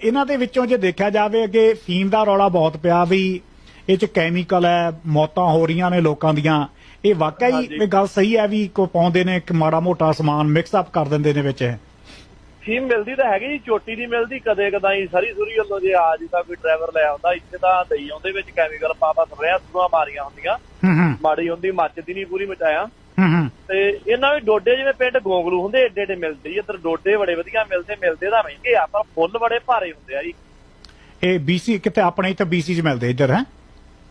ਇਹਨਾਂ ਦੇ ਵਿੱਚੋਂ ਜੇ ਦੇਖਿਆ ਜਾਵੇ ਅੱਗੇ ਫੀਮ ਦਾ ਰੌਲਾ ਬਹੁਤ ਪਿਆ ਵੀ ਇਹ ਚ ਕੈਮੀਕਲ ਹੈ ਮੌਤਾਂ ਹੋ ਰਹੀਆਂ ਨੇ ਲੋਕਾਂ ਦੀਆਂ। ਇਹ ਵਾਕਈ ਹਾਂਜੀ। ਇਹ ਗੱਲ ਸਹੀ ਹੈ ਵੀ ਕੋ ਪਾਉਂਦੇ ਨੇ ਇੱਕ ਮਾੜਾ ਮੋਟਾ ਸਮਾਨ ਮਿਕਸ ਅਪ ਕਰ ਦਿੰਦੇ ਨੇ ਵਿੱਚ। ਫੀਮ ਮਿਲਦੀ ਤਾਂ ਹੈਗੀ ਜੀ ਚੋਟੀ ਦੀ ਮਿਲਦੀ ਕਦੇ ਕਦਾਈ ਸਰੀ ਸੁਰੀ ਵੱਲੋਂ ਜੇ ਆ ਜੀ ਤਾਂ ਕੋਈ ਡਰਾਈਵਰ ਲੈ ਆਉਂਦਾ ਇੱਥੇ ਤਾਂ ਦਈ ਆਉਂਦੇ ਵਿੱਚ ਕੈਮੀਕਲ ਪਾ ਪਾ ਸਪਰੇਆਂ ਸੁਆਂ ਮਾਰੀਆਂ ਹੁੰਦੀਆਂ। ਹੂੰ ਹੂੰ। ਮਾੜੀ ਹੁੰਦੀ ਮੱਚਦੀ ਨਹੀਂ ਪੂਰੀ ਮਚਾਇਆ। ਹੂੰ ਹੂੰ ਤੇ ਇਹਨਾਂ ਵੀ ਡੋਡੇ ਜਿਵੇਂ ਪਿੰਡ ਗੋਂਗਲੂ ਹੁੰਦੇ ਏਡੇ ਏਡੇ ਮਿਲਦੇ ਜੀ ਇੱਧਰ ਡੋਡੇ ਬੜੇ ਵਧੀਆ ਮਿਲਦੇ ਮਿਲਦੇ ਤਾਂ ਮਹਿੰਗੇ ਆ ਪਰ ਫੁੱਲ ਬੜੇ ਭਾਰੇ ਹੁੰਦੇ ਆ ਜੀ। ਇਹ BC ਕਿਤੇ ਆਪਣੇ ਇੱਥੇ BC ਚ ਮਿਲਦੇ ਇੱਧਰ ਹੈ?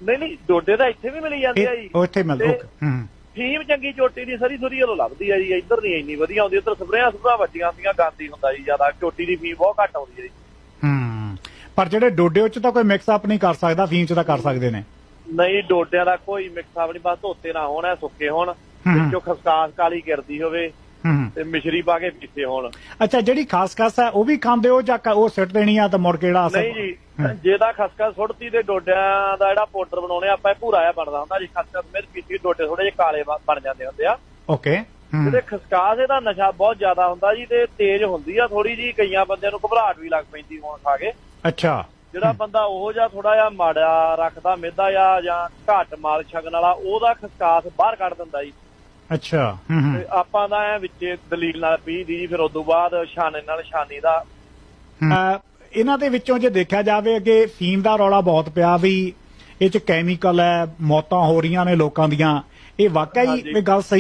ਨਹੀਂ ਨਹੀਂ ਡੋਡੇ ਤਾਂ ਇੱਥੇ ਵੀ ਮਿਲੀ ਜਾਂਦੇ ਆ ਜੀ। ਉਹ ਇੱਥੇ ਮਿਲਦੇ ਹੂੰ ਫੀਮ ਚੰਗੀ ਚੋਟੀ ਦੀ ਸਰੀ ਸੁਰੀ ਵੱਲੋਂ ਲੱਭਦੀ ਆ ਜੀ ਇੱਧਰ ਨਹੀਂ ਇੰਨੀ ਵਧੀਆ ਆਉਂਦੀ ਇੱਧਰ ਸਪਰੇਆਂ ਸੁਪਰਾ ਵੱਜੀਆਂ ਹੁੰਦੀਆਂ ਗਾਂਦੀ ਹੁੰਦਾ ਜੀ ਜ਼ਿਆਦਾ ਚੋਟੀ ਦੀ ਫੀਮ ਬਹੁਤ ਘੱਟ ਆਉਂਦੀ ਹੈ ਜੀ। ਹੂੰ ਪਰ ਜਿਹੜੇ ਡੋਡੇ ਉੱਚ ਤਾਂ ਕੋਈ ਮਿਕਸ ਅਪ ਨਹੀਂ ਕਰ ਸਕਦਾ ਫੀਮ ਚ ਤਾਂ ਕਰ ਸਕਦੇ ਨੇ। ਨਹੀਂ ਡੋਡਿਆਂ ਦਾ ਕੋਈ ਮਿਕਸ ਆਪਣੀ ਬਸ ਧੋਤੇ ਨਾ ਹੋਣ ਸੁੱਕੇ ਹੋਣ। ਵਿੱਚੋਂ ਖਸਕਾਸ ਕਾਲੀ ਗਿਰਦੀ ਹੋਵੇ ਤੇ ਮਿਸ਼ਰੀ ਪਾ ਕੇ ਪੀਤੇ ਹੋਣ। ਅੱਛਾ ਜਿਹੜੀ ਖਾਸ ਖਾਸ ਹੈ ਉਹ ਵੀ ਖਾਂਦੇ ਹੋ ਜਾਂ ਉਹ ਸਿੱਟ ਦੇਣੀ ਆ ਤਾਂ ਮੁੜ ਕੇ ਜਿਹੜਾ ਅਸਰ ਨਹੀਂ ਜੀ ਜਿਹਦਾ ਖਸਕਾ ਸੁੱਟਤੀ ਤੇ ਡੋਡਿਆਂ ਦਾ ਜਿਹੜਾ ਪਾਊਡਰ ਬਣਾਉਣੇ ਆਪਾਂ ਇਹ ਭੂਰਾ ਜਿਹਾ ਬਣਦਾ ਹੁੰਦਾ ਜੀ ਖਸਕਾ ਮਿਰ ਪੀਤੀ ਡੋਡੇ ਥੋੜੇ ਜਿਹੇ ਕਾਲੇ ਬਣ ਜਾਂਦੇ ਹੁੰਦੇ ਆ। ਓਕੇ ਜਿਹਦੇ ਖਸਕਾਸ ਇਹਦਾ ਨਸ਼ਾ ਬਹੁਤ ਜ਼ਿਆਦਾ ਹੁੰਦਾ ਜੀ ਤੇ ਤੇਜ਼ ਹੁੰਦੀ ਆ ਥੋੜੀ ਜੀ ਕਈਆਂ ਬੰਦਿਆਂ ਨੂੰ ਘਬਰਾਹਟ ਵੀ ਲੱਗ ਪੈਂਦੀ ਹੋਣ ਖਾ ਕੇ। ਅੱਛਾ। ਜਿਹੜਾ ਬੰਦਾ ਉਹ ਜਿਹਾ ਥੋੜਾ ਜਿਹਾ ਮਾੜਾ ਰੱਖਦਾ ਜਾਂ ਜਾਂ ਘੱਟ ਮਾਲ ਛਕਣ ਵਾਲਾ ਉਹਦਾ ਖਸਕਾਸ ਬਾਹਰ ਕੱਢ ਦਿੰਦਾ ਜੀ। ਅੱਛਾ ਹੂੰ ਹੂੰ। ਤੇ ਆਪਾਂ ਦਾ ਐ ਵਿੱਚ ਦਲੀਲ ਨਾਲ ਪੀ ਦੀ ਜੀ ਫਿਰ ਉਦੋਂ ਬਾਅਦ ਛਾਨੇ ਨਾਲ ਛਾਨੀ ਦਾ। ਅਹ ਇਹਨਾਂ ਦੇ ਵਿੱਚੋਂ ਜੇ ਦੇਖਿਆ ਜਾਵੇ ਅੱਗੇ ਫੀਮ ਦਾ ਰੌਲਾ ਬਹੁਤ ਪਿਆ ਵੀ ਇਹ ਚ ਕੈਮੀਕਲ ਹੈ ਮੌਤਾਂ ਹੋ ਰਹੀਆਂ ਨੇ ਲੋਕਾਂ ਦੀਆਂ। ਇਹ ਵਾਕਈ ਹਾਂਜੀ। ਇਹ ਗੱਲ ਸਹੀ